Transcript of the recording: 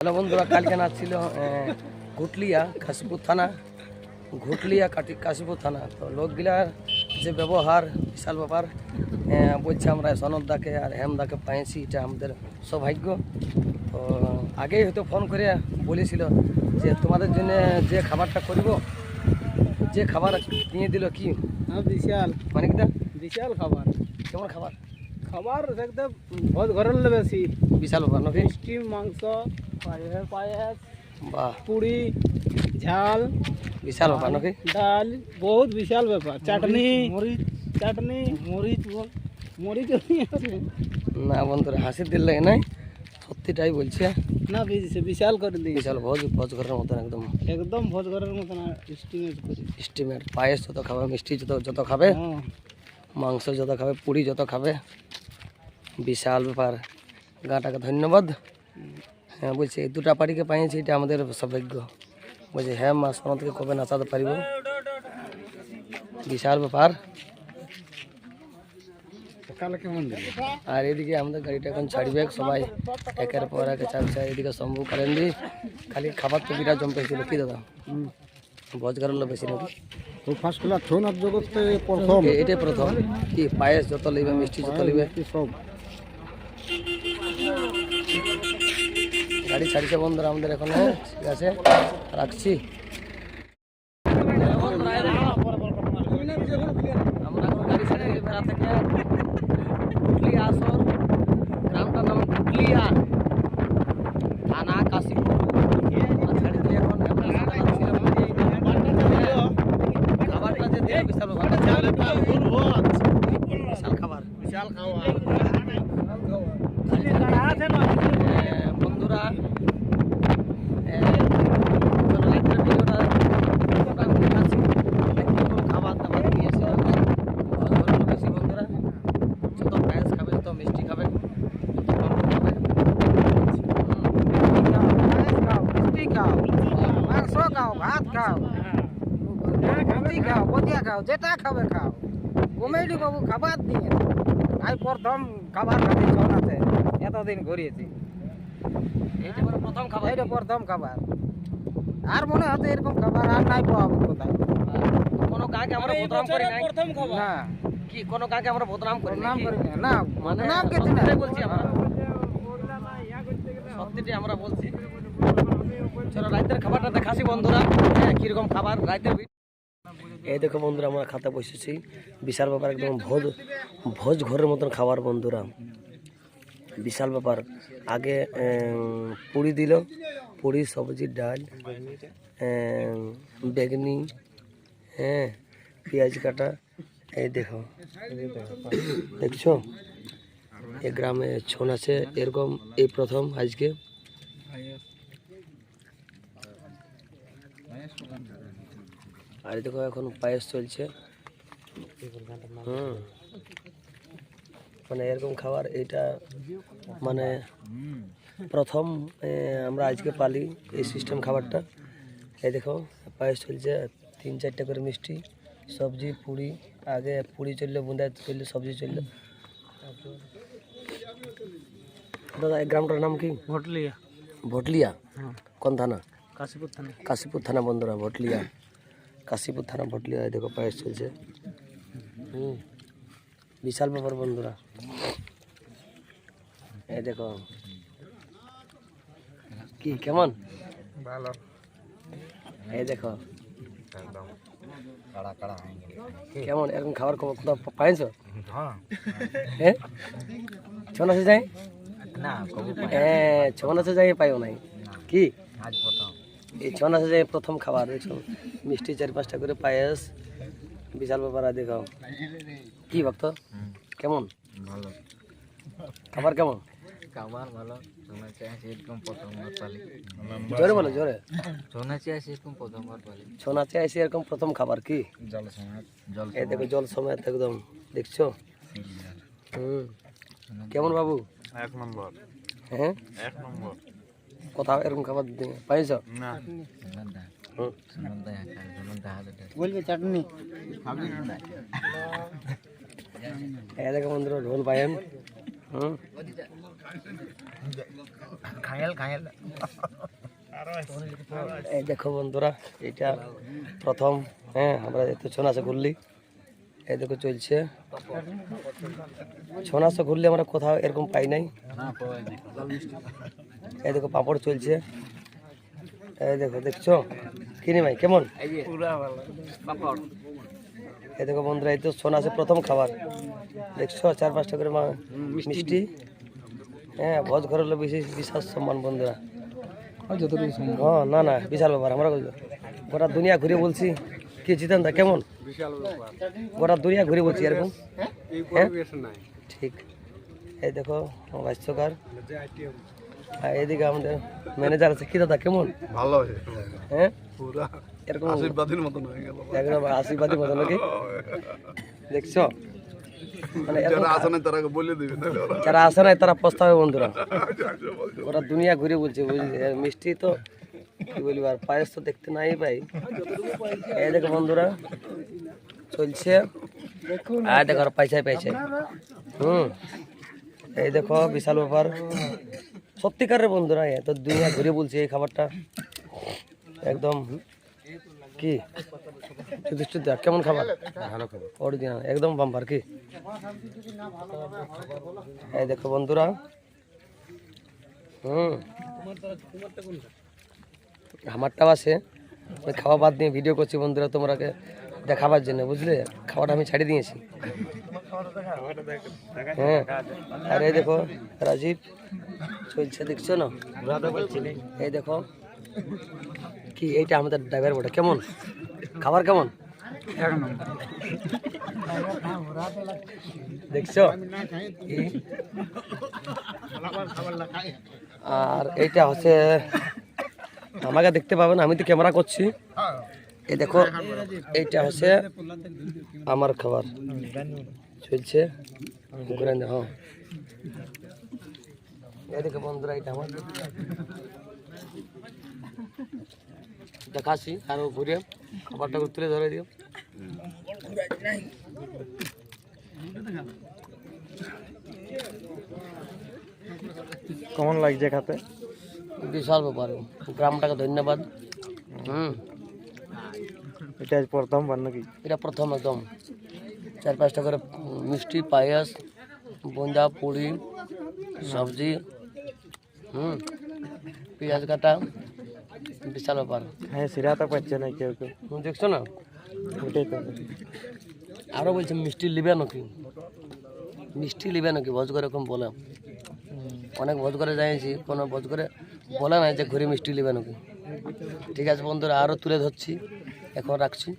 Hello বন্ধুরা কালকে নাচ ছিল ঘুটলিয়া কাশীপুর থানা ঘুটলিয়া কাটি কাশীপুর থানা। তো লোকগুলার যে ব্যবহার বিশাল ব্যাপার বলছে আমরা সনদদাকে আর হেমদাকে পাইছি এটা আমাদের সৌভাগ্য। তো আগেই হয়তো ফোন করে বলেছিল যে তোমাদের জন্য যে খাবারটা করব যে খাবার নিয়ে দিল কি? হ্যাঁ বিশাল। মানে কিনা বিশাল খাবার। কেমন খাবার? খাবার একদম বহুত ঘরের বেশি বিশাল ব্যাপার নাকি? মাংস পায়েস পায়েস বাহ। পুরি ঝাল বিশাল ব্যাপার নাকি? ডাল বহুত বিশাল ব্যাপার। চাটনি মরিচ। চাটনি মরিচ বল। মরিচ না বন্ধুরা হাসির দিল লাগে নাই? সত্যিটাই বলছে। না বিশ- বিশাল করে দিই বিশাল ভোজ ভোজ ঘরের মতন একদম। একদম ভোজ ঘরের মতন স্টিমেট করি। স্টিমের পায়েস যত খাবে মিষ্টি যত যত খাবে হ্যাঁ। মাংস যত খাবে পুরি যত খাবে বিশাল ব্যাপার। গাটাকে ধন্যবাদ। হ্যাঁ বলছি এই দুটা পাড়িকে পাইছি এটা আমাদের সৌভাগ্য। বলছি হ্যাঁ মা সনদকে কবে নাচাতে পারিব? বিশাল ব্যাপার। আর এদিকে আমাদের গাড়িটা এখন ছাড়বে সবাই একের পর এক চালছে এদিকে শম্ভু কারেন্দি। খালি খাবার তো বিরাট জম্পেছিল কি দাদা? ভোজ করার বেশি নাকি? ফার্স্ট ক্লাস ছৌ নাচ জগতে প্রথম। এটাই প্রথম। কি পায়েস যত লিবে মিষ্টি যত লিবে সব। গাড়ি ছাড়ছে বন্ধুরা আমাদের এখানে ঠিক আছে? রাখছি আমরা এখন গাড়ি ছেড়ে বেড়া থেকে কুটলিয়া আসর গ্রামটার নাম কুটলিয়া থানা কাশীপুর আমরা ছাড়ি দিয়ে এখন আমরা সাথে যাচ্ছিলাম। খাবারটা যে দেয় বিশাল ব্যাপার। বিশাল খাবার বিশাল খাওয়া আহ, বন্ধুরা আহ, চলো রাত্রের ভিডিওটা মোটামুটি দেখাচ্ছি। কীরকম খাবার দাবার নিয়েছে আমরা। ঘর ঘরে বেশি বন্ধুরা যত পায়েস খাবে যত মিষ্টি খাবে যত পাঁপড় খাবে মিষ্টি খাও মাংস খাও ভাত খাও। রুটি খাও ভজিয়া খাও যেটা খাবে খাও। কমেডি বাবু খাবার দিয়ে। আই প্রথম খাবার খাচ্ছি চলাতে এতদিন ঘুরিয়েছি। এইটা প্রথম খাবার এইটা প্রথম খাবার। আর মনে হতো এরকম খাবার আর নাই পাবো কোথায়। কোনো গাঁকে আমরা বদনাম করি নাই? না। কি কোনো গাঁকে আমরা বদনাম করি না। না মানে নাম কিছু না। বলছি আমরা। সত্যিটাই আমরা বলছি। রাতের খাবারটা বন্ধুরা। হ্যাঁ কীরকম খাবার? এই দেখো বন্ধুরা, আমরা খাতে বসেছি। বিশাল ব্যাপার, একদম ভোজ ভোজ ঘরের মতন খাবার বন্ধুরা। বিশাল ব্যাপার। আগে পুরি দিল, পুরি, সবজি, ডাল বেগনি হ্যাঁ পেঁয়াজ কাটা। এই দেখো, দেখছ? এই গ্রামে ছন আছে এরকম, এই প্রথম আজকে। আর দেখো এখন পায়েস চলছে। হুম। মানে এরকম খাবার এটা মানে প্রথম আমরা আজকে পালি এই সিস্টেম খাবারটা। এই দেখো পায়েস চলছে তিন চারটে করে মিষ্টি সবজি পুরি আগে পুরি চলল বুঁদা চলল সবজি চলল। দাদা এই গ্রামটার নাম কি? ভটলিয়া। ভটলিয়া? হ্যাঁ। কোন থানা? কাশীপুর থানা। কাশীপুর থানা বন্ধুরা ভটলিয়া। কাশীপুর থানা ভটলিয়া দেখো পায়েস চলছে। হুম বিশাল ব্যাপার বন্ধুরা। এই দেখো। কি কেমন? ভালো। এই দেখো। কেমন? এরকম খাবার কোথাও পাইছো? হ্যাঁ। হ্যাঁ? ছনাসে যাই? না হ্যাঁ ছনাসে যাই পাইও নাই। কি? এই ছনাসে যাই প্রথম খাবার দেখছ মিষ্টি চার পাঁচটা করে পায়েস বিশাল ব্যাপার আর দেখাও। কি ভক্ত? কেমন? ভালো। খাবার কেমন? খাবার ভালো। সোনা চাই সেরকম প্রথমবার পালি। জোরে বলো জোরে। সোনা প্রথমবার পালি এরকম প্রথম খাবার কি? জল সময় জল এই দেখো জল সময় একদম দেখছ? হুম। কেমন বাবু? এক নম্বর। হ্যাঁ? এক নম্বর। কোথাও এরকম খাবার পাইছো? না। হুম বলবে চাটনি। এই দেখো বন্ধুরা ঢোল পায়েন। এই দেখো বন্ধুরা এটা প্রথম হ্যাঁ আমরা এত ছনাশে ঘুরলি এই দেখো চলছে। ছনাশে ঘুরলে আমরা কোথাও এরকম পাই নাই। এই দেখো পাঁপড় চলছে। এই দেখো দেখছ? কিনি ভাই কেমন? এই দেখো বন্ধুরা এই তো ছনাশে প্রথম খাবার। দেখছ চার পাঁচটা করে মা- মিষ্টি। হ্যাঁ ভোজ ঘর হলো বিশেষ বিশেষ সম্মান বন্ধুরা। হ্যাঁ না না বিশাল ব্যাপার আমরা গোটা দুনিয়া ঘুরে বলছি। কি জিতেন দা কেমন? গোটা দুনিয়া ঘুরে বলছি এরকম। হ্যাঁ? ঠিক। এই দেখো ভাষ্যকার আর এদিকে আমাদের ম্যানেজার আছে। কি দাদা কেমন? ভালো হয়েছে হ্যাঁ? এরকম। আশীর্বাদের মতন হয়ে গেল। একদম আশীর্বাদী মতো নাকি? দেখছ? মানে যারা আসে নাই তারা পস্তাবে বন্ধুরা। ওরা দুনিয়া ঘুরে বলছে মিষ্টি তো কি বলবি আর পায়েস তো দেখতে নাই পাই এই দেখো বন্ধুরা চলছে। আর দেখো আর পয়সায় পয়সায় হুম। এই দেখো বিশাল ব্যাপার। সত্যিকারের বন্ধুরা এ তো দুনিয়া ঘুরে বলছে এই খাবারটা। একদম কি? যুধিষ্ঠির দা, কেমন খাবার? ভালো খাবার। অরিজিনাল একদম বাম্পার কি? এই দেখো বন্ধুরা। হুম। আমারটাও আছে। খাওয়া বাদ দিয়ে ভিডিও করছি বন্ধুরা তোমরাকে দেখাবার জন্য, বুঝলে? খাওয়াটা আমি ছাড়িয়ে দিয়েছি। হ্যাঁ। আর এই দেখো, রাজীব, চলছে, দেখছ না? এই দেখো, কি, এইটা আমাদের ড্রাইভার বটে, কেমন? খাবার কেমন? দেখছ? আর এইটা হচ্ছে আমাকে দেখতে পাবেন, আমি তো ক্যামেরা করছি। এই দেখো, এইটা হচ্ছে আমার খাবার। চলছে ঘুরেন হ্যাঁ। বন্ধুরা এটা আমার। দেখাচ্ছি, আরও ঘুরে, খাবারটা তুলে ধরে দিও। কেমন লাগছে খাতে? বিশাল ব্যাপার। গ্রামটাকে ধন্যবাদ। হুম। এটা প্রথম বার নাকি? এটা প্রথম একদম। চার পাঁচটা করে মিষ্টি পায়েস বোঁদা পুরি সবজি হুম পেঁয়াজ কাটা বিশাল ব্যাপার। হ্যাঁ সিরাটা পাচ্ছে না কেউ কেউ। দেখছ না? ওটাই তো। আরও বলছে মিষ্টি লিবে নাকি? মিষ্টি লিবে নাকি? ভোজ করে এরকম বলে। অনেক ভোজ করে যাইছি কোনো ভোজ করে বলে নাই যে ঘুরে মিষ্টি নেবেন নাকি। ঠিক আছে বন্ধুরা আরও তুলে ধরছি। এখন রাখছি।